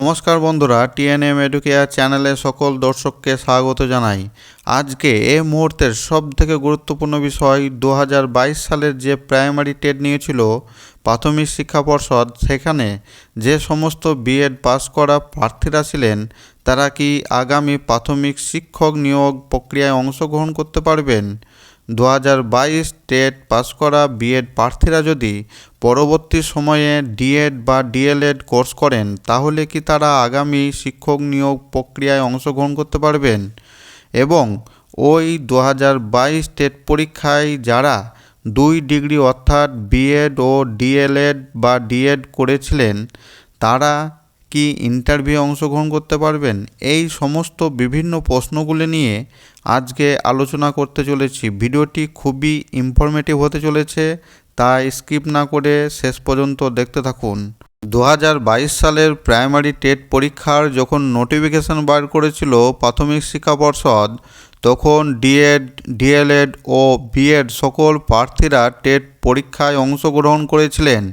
নমস্কার বন্ধুরা, TNM educare চ্যানেলে সকল দর্শককে স্বাগত জানাই। আজকে এ মুহূর্তের সব থেকে গুরুত্বপূর্ণ বিষয় দু হাজার বাইশ সালের যে প্রাইমারি টেট নিয়েছিল প্রাথমিক শিক্ষা পর্ষদ, সেখানে যে সমস্ত বিএড পাস করা প্রার্থীরা ছিলেন, তারা কি আগামী প্রাথমিক শিক্ষক নিয়োগ প্রক্রিয়ায় অংশগ্রহণ করতে পারবেন? দু হাজার বাইশ টেট পাস করা বিএড প্রার্থীরা যদি পরবর্তী সময়ে ডিএড বা ডিএলএড কোর্স করেন, তাহলে কি তারা আগামী শিক্ষক নিয়োগ প্রক্রিয়ায় অংশগ্রহণ করতে পারবেন? এবং ওই দু হাজার বাইশ টেট পরীক্ষায় যারা দুই ডিগ্রি অর্থাৎ বিএড ও ডিএলএড বা ডিএড করেছিলেন, তারা কি ইন্টারভিউ অংশগ্রহণ করতে পারবেন? এই সমস্ত বিভিন্ন প্রশ্নগুলি নিয়ে আজকে আলোচনা করতে চলেছি। ভিডিওটি খুবই ইনফরমেটিভ হতে চলেছে, তাই স্কিপ না করে শেষ পর্যন্ত দেখতে থাকুন। দু হাজার বাইশ সালের প্রাইমারি টেট পরীক্ষার যখন নোটিফিকেশন বার করেছিল প্রাথমিক শিক্ষা পর্ষদ, তখন ডিএড ডিএলএড ও বিএড সকল প্রার্থীরা টেট পরীক্ষায় অংশগ্রহণ করেছিলেন।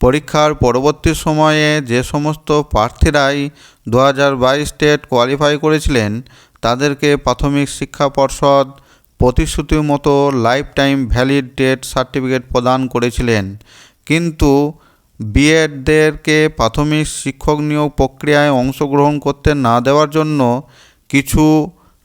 পরীক্ষার পরবর্তী সময়ে যে সমস্ত প্রার্থীরাই দু হাজার কোয়ালিফাই করেছিলেন, তাদেরকে প্রাথমিক শিক্ষা পর্ষদ প্রতিশ্রুতির মতো life time valid TET certificate প্রদান করেছিলেন। কিন্তু বিএডদেরকে প্রাথমিক শিক্ষক নিয়োগ প্রক্রিয়ায় অংশগ্রহণ করতে না দেওয়ার জন্য কিছু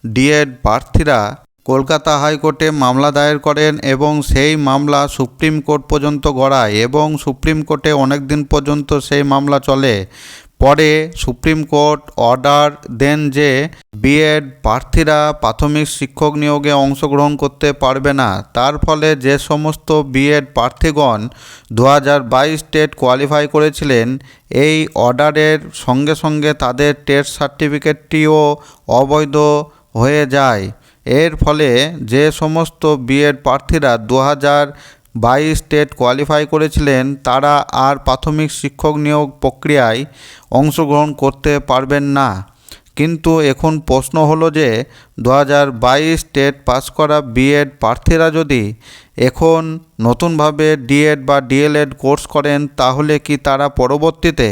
ডিএড প্রার্থীরা কলকাতা হাইকোর্টে মামলা দায়ের করেন এবং সেই মামলা সুপ্রিম কোর্ট পর্যন্ত গড়ায় এবং সুপ্রিম কোর্টে অনেক দিন পর্যন্ত সেই মামলা চলে। পরে সুপ্রিম কোর্ট অর্ডার দেন যে বিএড প্রার্থীরা প্রাথমিক শিক্ষক নিয়োগে অংশগ্রহণ করতে পারবে না। তার ফলে যে সমস্ত বিএড প্রার্থীগণ দু হাজার বাইশ টেট কোয়ালিফাই করেছিলেন, এই অর্ডারের সঙ্গে সঙ্গে তাদের টেট সার্টিফিকেটটিও অবৈধ হয়ে যায়। এর ফলে যে সমস্ত বিএড প্রার্থীরা দু হাজার বাইশ স্টেট কোয়ালিফাই করেছিলেন, তারা আর প্রাথমিক শিক্ষক নিয়োগ প্রক্রিয়ায় অংশগ্রহণ করতে পারবেন না। কিন্তু এখন প্রশ্ন হলো যে দু হাজার বাইশ টেট পাস করা বিএড প্রার্থীরা যদি এখন নতুনভাবে ডিএড বা ডিএলএড কোর্স করেন, তাহলে কি তারা পরবর্তীতে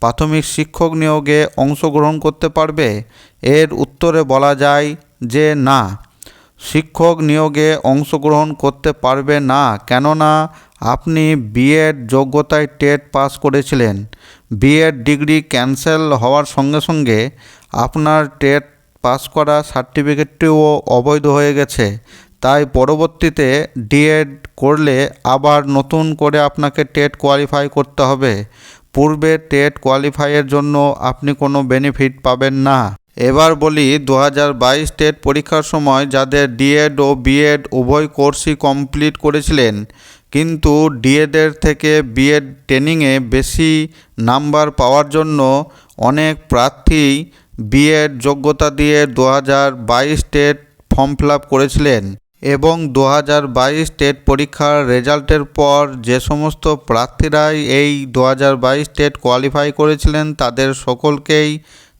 প্রাথমিক শিক্ষক নিয়োগে অংশগ্রহণ করতে পারবে? এর উত্তরে বলা যায় যে না। শিক্ষক নিয়োগে অংশগ্রহণ করতে পারবে না, কেননা আপনি বিএড যোগ্যতায় টেট পাস করেছিলেন। বিএড ডিগ্রি ক্যান্সেল হওয়ার সঙ্গে সঙ্গে আপনার টেট পাস করা সার্টিফিকেটটিও অবৈধ হয়ে গেছে। তাই পরবর্তীতে ডিএড করলে আবার নতুন করে আপনাকে টেট কোয়ালিফাই করতে হবে। পূর্বে টেট কোয়ালিফাইয়ের জন্য আপনি কোনো বেনিফিট পাবেন না। এবার বলি দু হাজার বাইশ টেট পরীক্ষার সময় যাদের ডিএড ও বিএড উভয় কোর্সই কমপ্লিট করেছিলেন, কিন্তু ডিএডের থেকে বিএড ট্রেনিংয়ে বেশি নাম্বার পাওয়ার জন্য অনেক প্রার্থী বিএড যোগ্যতা দিয়ে দু হাজার বাইশ টেট ফর্ম ফিল করেছিলেন। এবং দু হাজার বাইশ টেট পরীক্ষার রেজাল্টের পর যে সমস্ত প্রার্থীরাই এই দু হাজার বাইশ টেট কোয়ালিফাই করেছিলেন, তাদের সকলকেই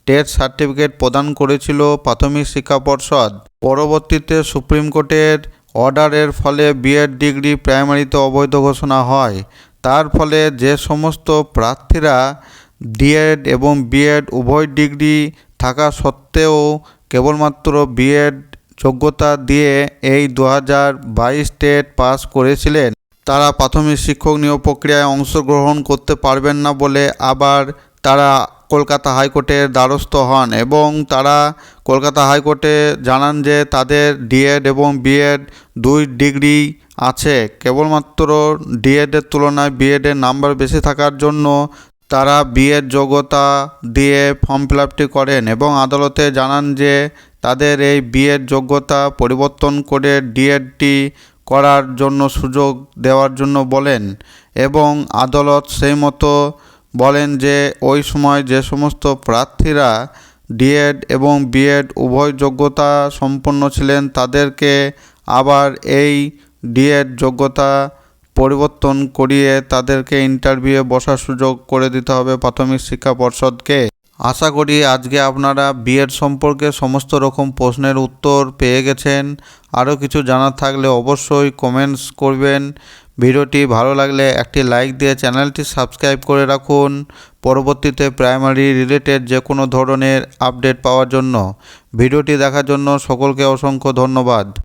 টেট সার্টিফিকেট প্রদান করেছিল প্রাথমিক শিক্ষা পর্ষদ। পরবর্তীতে সুপ্রিম কোর্টের অর্ডারের ফলে বিএড ডিগ্রি প্রাইমারিতে অবৈধ ঘোষণা হয়। তার ফলে যে সমস্ত প্রার্থীরা ডিএড এবং বিএড উভয় ডিগ্রি থাকা সত্ত্বেও কেবলমাত্র বিএড যোগ্যতা দিয়ে এই দু হাজার বাইশ টেট পাস করেছিলেন। তারা প্রাথমিক শিক্ষক নিয়োগ প্রক্রিয়ায় অংশগ্রহণ করতে পারবেন না বলে আবার তারা কলকাতা হাইকোর্টের দ্বারস্থ হন এবং তারা কলকাতা হাইকোর্টে জানান যে তাদের ডিএড এবং বিএড দুই ডিগ্রি আছে। কেবলমাত্র ডিএডের তুলনায় বিএডের নাম্বার বেশি থাকার জন্য তারা বিএড যোগ্যতা দিয়ে ফর্ম ফিল করেন এবং আদালতে জানান যে তাদের এই বিএড যোগ্যতা পরিবর্তন করে ডিএডটি করার জন্য সুযোগ দেওয়ার জন্য বলেন এবং আদালত সেই মতো বলেন যে ওই সময় যে সমস্ত প্রার্থীরা ডিএড এবং বিএড উভয় যোগ্যতা সম্পন্ন ছিলেন তাদেরকে আবার এই ডিএড যোগ্যতা পরিবর্তন করিয়ে তাদেরকে ইন্টারভিউয়ে বসার সুযোগ করে দিতে হবে প্রাথমিক শিক্ষা পর্ষদকে। আশা করি আজকে আপনারা বিয়ের সম্পর্কে সমস্ত রকম প্রশ্নের উত্তর পেয়ে গেছেন। আরও কিছু জানার থাকলে অবশ্যই কমেন্টস করবেন। ভিডিওটি ভালো লাগলে একটি লাইক দিয়ে চ্যানেলটি সাবস্ক্রাইব করে রাখুন। পরবর্তীতে প্রাইমারি রিলেটেড যে কোনো ধরনের আপডেট পাওয়ার জন্য। ভিডিওটি দেখার জন্য সকলকে অসংখ্য ধন্যবাদ।